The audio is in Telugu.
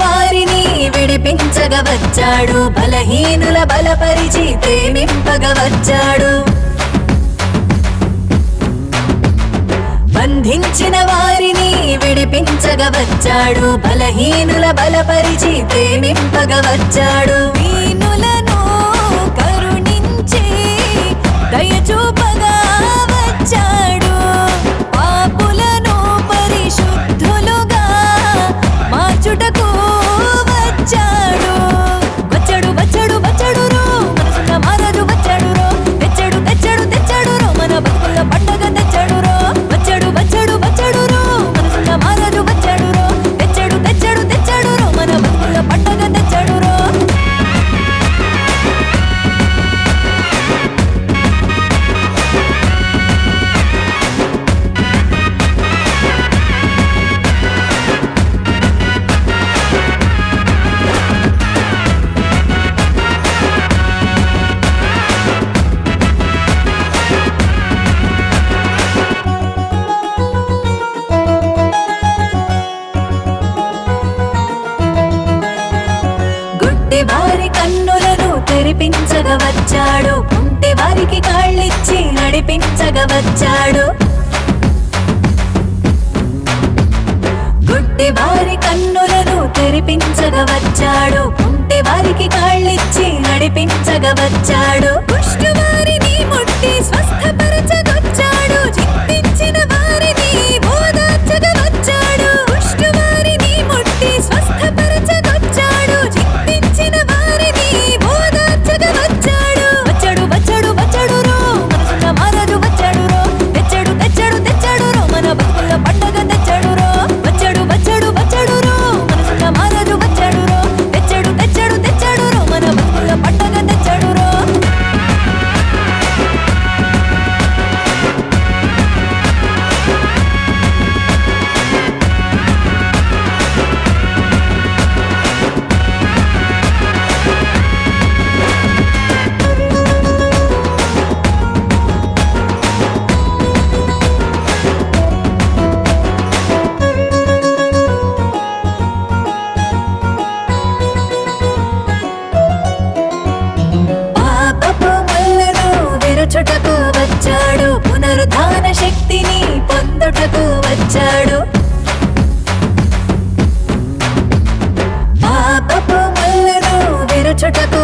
వారిని విడిపించగవచ్చాడు బలహీనుల బలపరిచి ప్రేమింపగవచ్చాడు బంధించిన వారిని విడిపించగవచ్చాడు బలహీనుల బలపరిచి ప్రేమింపగవచ్చాడు నడిపించగవచ్చాడు. వచ్చాడు వారికి కాళ్ళిచ్చి నడిపించగవచ్చాడు. గుడ్డి వారి కన్నులను తెరిపించగవచ్చాడు. వచ్చాడు వారికి కాళ్ళిచ్చి నడిపించగ వచ్చాడు పాడుటకు వచ్చాడు. పాపపు ముళ్ళను విరుచుటకు